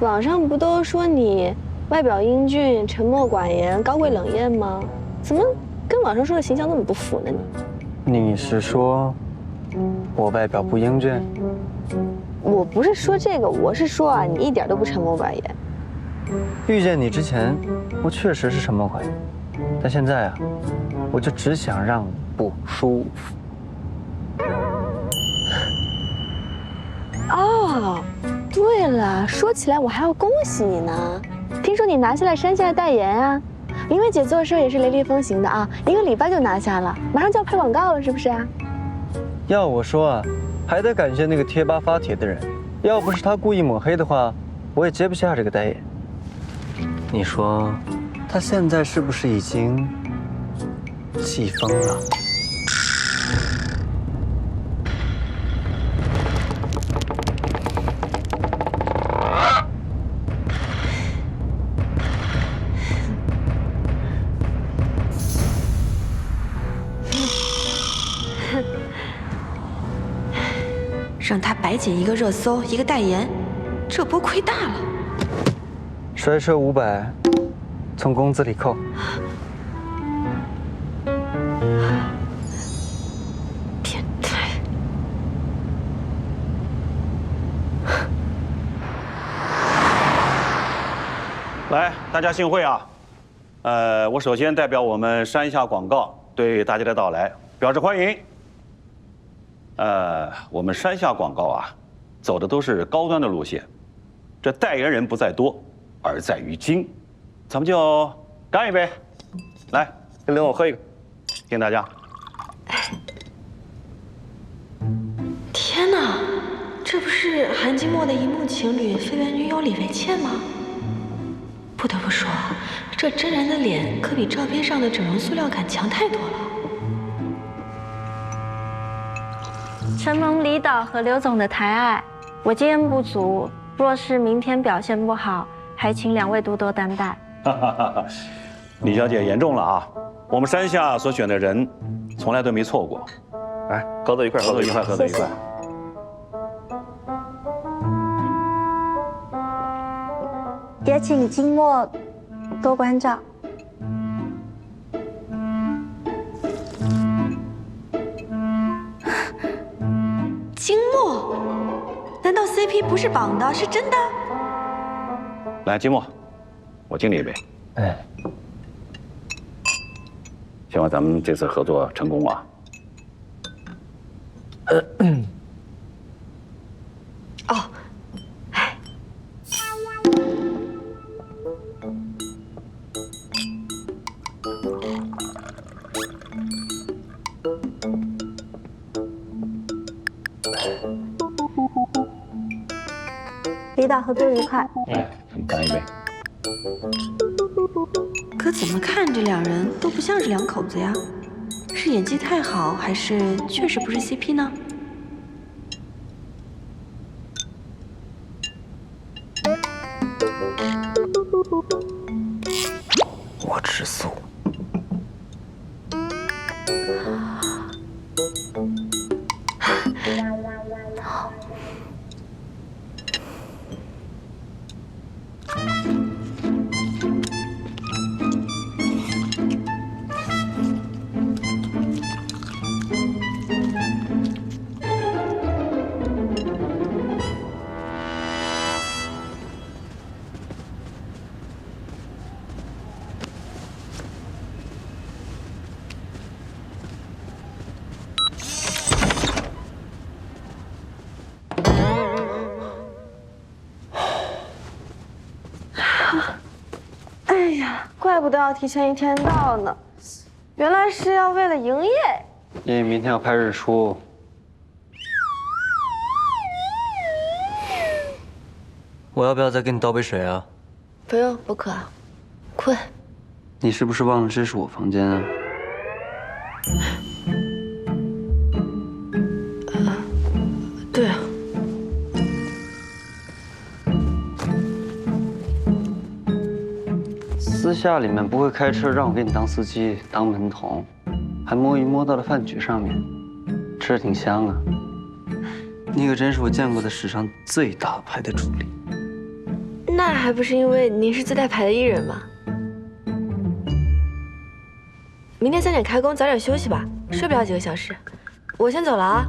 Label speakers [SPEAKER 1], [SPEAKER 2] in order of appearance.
[SPEAKER 1] 网上不都说你外表英俊、沉默寡言、高贵冷艳吗？怎么跟网上说的形象那么不符呢？
[SPEAKER 2] 你你是说我外表不英俊？
[SPEAKER 1] 我不是说这个，我是说啊，你一点都不沉默寡言。
[SPEAKER 2] 遇见你之前，我确实是沉默寡言，但现在啊，我就只想让你不舒服。
[SPEAKER 1] 哦，对了，说起来我还要恭喜你呢，听说你拿下了山下的代言啊。林薇姐做事也是雷厉风行的啊，一个礼拜就拿下了，马上就要拍广告了，是不是啊？
[SPEAKER 2] 要我说啊，还得感谢那个贴吧发帖的人，要不是他故意抹黑的话，我也接不下这个代言。你说，他现在是不是已经气疯了？
[SPEAKER 3] 让他白捡一个热搜，一个代言，这波亏大了。
[SPEAKER 2] 摔车五百，从工资里扣。
[SPEAKER 1] 变态！
[SPEAKER 4] 来，大家幸会啊！呃，我首先代表我们山下广告对大家的到来表示欢迎。呃，我们山下广告啊，走的都是高端的路线，这代言人不在多，而在于精。咱们就干一杯，来，跟领我喝一个，敬大家。
[SPEAKER 3] 天哪，这不是韩金墨的一幕情侣、绯闻女友李维倩吗？不得不说，这真人的脸可比照片上的整容塑料感强太多了。
[SPEAKER 5] 承蒙李导和刘总的抬爱，我经验不足，若是明天表现不好，还请两位多多担待。
[SPEAKER 4] 李小姐言重了啊！我们山下所选的人，从来都没错过。来，合作愉快，合作愉快，合作愉快。
[SPEAKER 5] 也请金墨多关照。
[SPEAKER 3] 难道 CP 不是绑的，是真的？
[SPEAKER 4] 来，金墨，我敬你一杯。
[SPEAKER 2] 哎，
[SPEAKER 4] 希望咱们这次合作成功啊！
[SPEAKER 3] 哦，
[SPEAKER 5] 李导合作愉快。
[SPEAKER 4] 哎，干一杯。
[SPEAKER 3] 可怎么看这两人都不像是两口子呀？是演技太好，还是确实不是 CP 呢？
[SPEAKER 2] 我吃素。
[SPEAKER 1] 呀，怪不得要提前一天到呢，原来是要为了营业。
[SPEAKER 2] 因为明天要拍日出。我要不要再给你倒杯水啊？
[SPEAKER 1] 不用，不渴，困。
[SPEAKER 2] 你是不是忘了这是我房间啊？私下里面不会开车让我给你当司机、当门童，还摸鱼摸到了饭局上面，吃的挺香啊。你可真是我见过的史上最大牌的助理。
[SPEAKER 1] 那还不是因为您是自带牌的艺人吗？明天三点开工，早点休息吧，睡不了几个小时。我先走了啊。